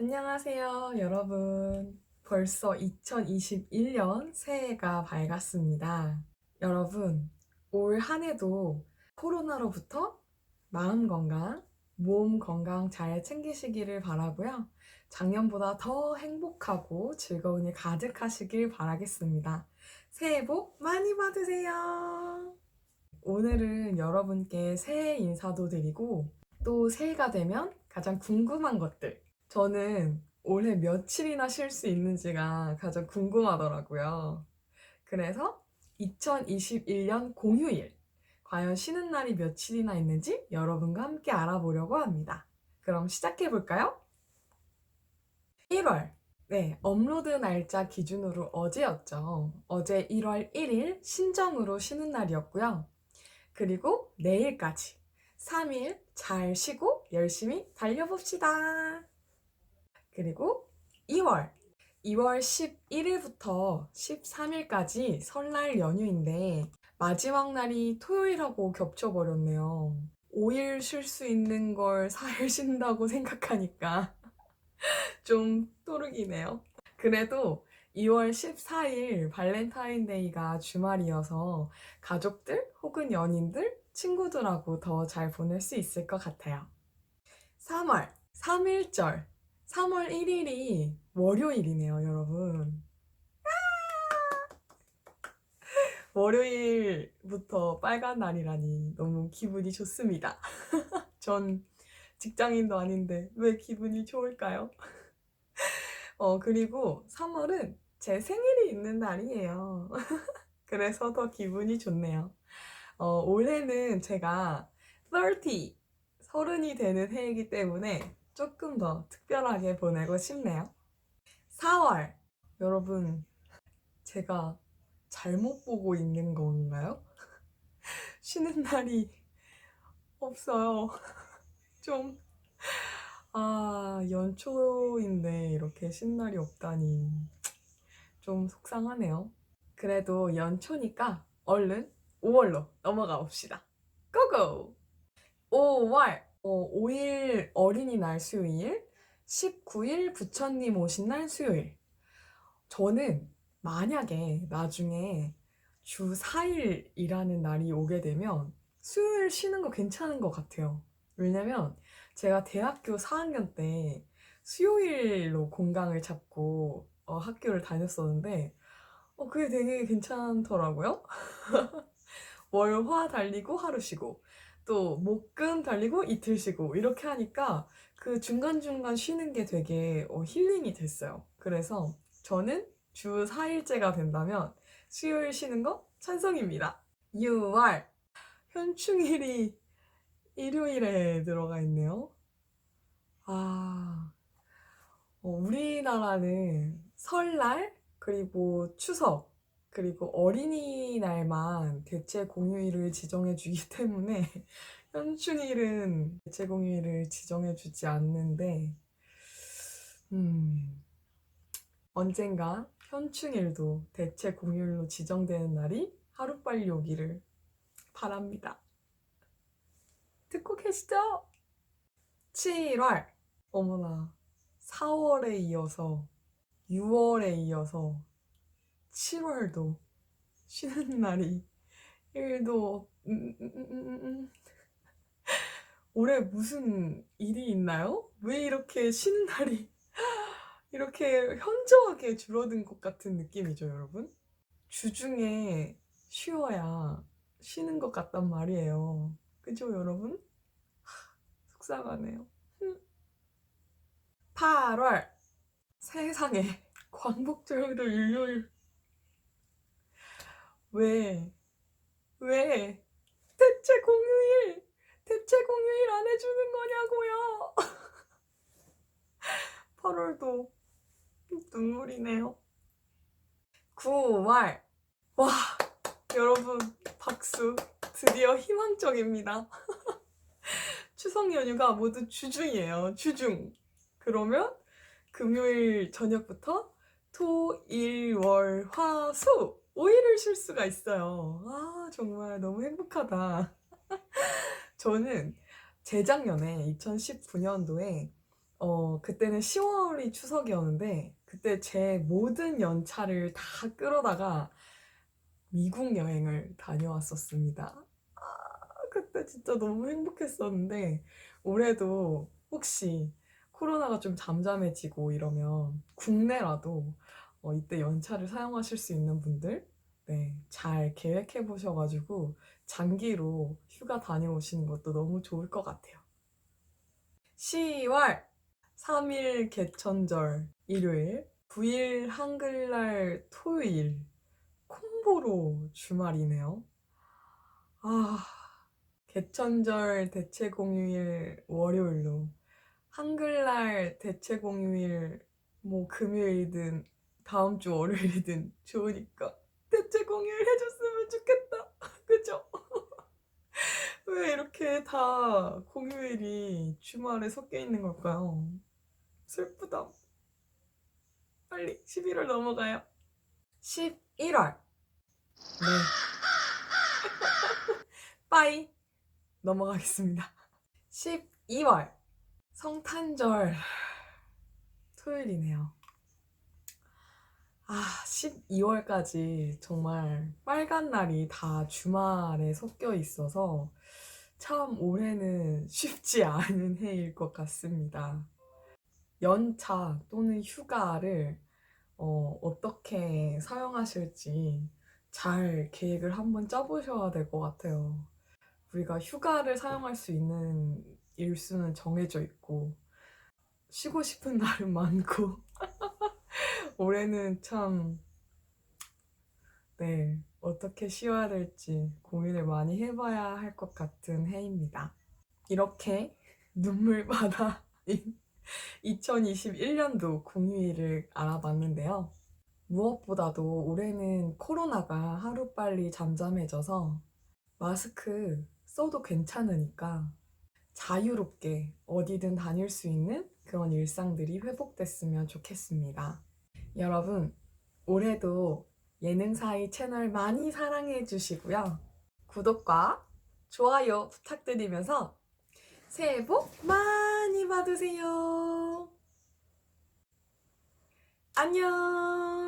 안녕하세요, 여러분. 벌써 2021년 새해가 밝았습니다. 여러분, 올 한 해도 코로나로부터 마음 건강, 몸 건강 잘 챙기시기를 바라고요. 작년보다 더 행복하고 즐거운 일 가득하시길 바라겠습니다. 새해 복 많이 받으세요. 오늘은 여러분께 새해 인사도 드리고 또 새해가 되면 가장 궁금한 것들 저는 올해 며칠이나 쉴 수 있는지가 가장 궁금하더라고요. 그래서 2021년 공휴일, 과연 쉬는 날이 며칠이나 있는지 여러분과 함께 알아보려고 합니다. 그럼 시작해 볼까요? 1월. 네, 업로드 날짜 기준으로 어제였죠. 어제 1월 1일 신정으로 쉬는 날이었고요. 그리고 내일까지 3일 잘 쉬고 열심히 달려봅시다. 그리고 2월. 2월 11일부터 13일까지 설날 연휴인데 마지막 날이 토요일하고 겹쳐버렸네요. 5일 쉴 수 있는 걸 4일 쉰다고 생각하니까 좀 또르기네요. 그래도 2월 14일 발렌타인데이가 주말이어서 가족들 혹은 연인들, 친구들하고 더 잘 보낼 수 있을 것 같아요. 3월, 3일절. 3월 1일이 월요일이네요, 여러분. 월요일부터 빨간 날이라니 너무 기분이 좋습니다. 전 직장인도 아닌데 왜 기분이 좋을까요? 어, 그리고 3월은 제 생일이 있는 날이에요. 그래서 더 기분이 좋네요. 어, 올해는 제가 30, 서른이 되는 해이기 때문에 조금 더 특별하게 보내고 싶네요. 4월. 여러분, 제가 잘못 보고 있는 건가요? 쉬는 날이 없어요. 좀, 아, 연초인데 이렇게 쉰 날이 없다니. 좀 속상하네요. 그래도 연초니까 얼른 5월로 넘어가 봅시다. 고고! 5월! 어, 5일 어린이날 수요일, 19일 부처님 오신 날 수요일. 저는 만약에 나중에 주 4일 일하는 날이 오게 되면 수요일 쉬는 거 괜찮은 것 같아요. 왜냐면 제가 대학교 4학년 때 수요일로 공강을 잡고 어, 학교를 다녔었는데 어, 그게 되게 괜찮더라고요. 월, 화 달리고 하루 쉬고 또 목금 달리고 이틀 쉬고 이렇게 하니까 그 중간중간 쉬는 게 되게 어, 힐링이 됐어요. 그래서 저는 주 4일째가 된다면 수요일 쉬는 거 찬성입니다. 6월 현충일이 일요일에 들어가 있네요. 아, 어, 우리나라는 설날 그리고 추석 그리고 어린이날만 대체 공휴일을 지정해 주기 때문에 현충일은 대체 공휴일을 지정해 주지 않는데 음, 언젠가 현충일도 대체 공휴일로 지정되는 날이 하루빨리 오기를 바랍니다. 듣고 계시죠? 7월 어머나 4월에 이어서 6월에 이어서 7월도 쉬는 날이 1도 음, 음, 음. 올해 무슨 일이 있나요? 왜 이렇게 쉬는 날이 이렇게 현저하게 줄어든 것 같은 느낌이죠, 여러분? 주중에 쉬어야 쉬는 것 같단 말이에요. 그죠, 여러분? 하, 속상하네요. 8월 세상에 광복절 도 일요일 왜? 왜? 대체 공휴일! 대체 공휴일 안 해주는 거냐고요! 8월도 눈물이네요. 9월. 와, 여러분, 박수. 드디어 희망적입니다. 추석 연휴가 모두 주중이에요. 주중. 그러면 금요일 저녁부터 토, 일, 월, 화, 수 5일을 쉴 수가 있어요. 아, 정말 너무 행복하다. 저는 재작년에 2019년도에 어, 그때는 10월이 추석이었는데, 그때 제 모든 연차를 다 끌어다가 미국 여행을 다녀왔었습니다. 아, 그때 진짜 너무 행복했었는데, 올해도 혹시 코로나가 좀 잠잠해지고 이러면 국내라도 어, 이때 연차를 사용하실 수 있는 분들, 네, 잘 계획해 보셔가지고 장기로 휴가 다녀오시는 것도 너무 좋을 것 같아요. 10월 3일 개천절 일요일, 9일 한글날 토요일, 콤보로 주말이네요. 아, 개천절 대체 공휴일 월요일로, 한글날 대체 공휴일 뭐 금요일이든 다음 주 월요일이든 좋으니까 대체공휴일 해줬으면 좋겠다. 그죠? 왜 이렇게 다 공휴일이 주말에 섞여 있는 걸까요? 슬프다. 빨리 11월 넘어가요. 11월. 네. 빠이. 넘어가겠습니다. 12월. 성탄절. 토요일이네요. 아, 12월까지 정말 빨간 날이 다 주말에 섞여 있어서 참 올해는 쉽지 않은 해일 것 같습니다. 연차 또는 휴가를 어, 어떻게 사용하실지 잘 계획을 한번 짜보셔야 될 것 같아요. 우리가 휴가를 사용할 수 있는 일수는 정해져 있고, 쉬고 싶은 날은 많고, 올해는 참, 네, 어떻게 쉬어야 될지 고민을 많이 해봐야 할 것 같은 해입니다. 이렇게 눈물바다인 2021년도 공휴일을 알아봤는데요. 무엇보다도 올해는 코로나가 하루빨리 잠잠해져서 마스크 써도 괜찮으니까 자유롭게 어디든 다닐 수 있는 그런 일상들이 회복됐으면 좋겠습니다. 여러분, 올해도 예능사이 채널 많이 사랑해 주시고요. 구독과 좋아요 부탁드리면서 새해 복 많이 받으세요. 안녕!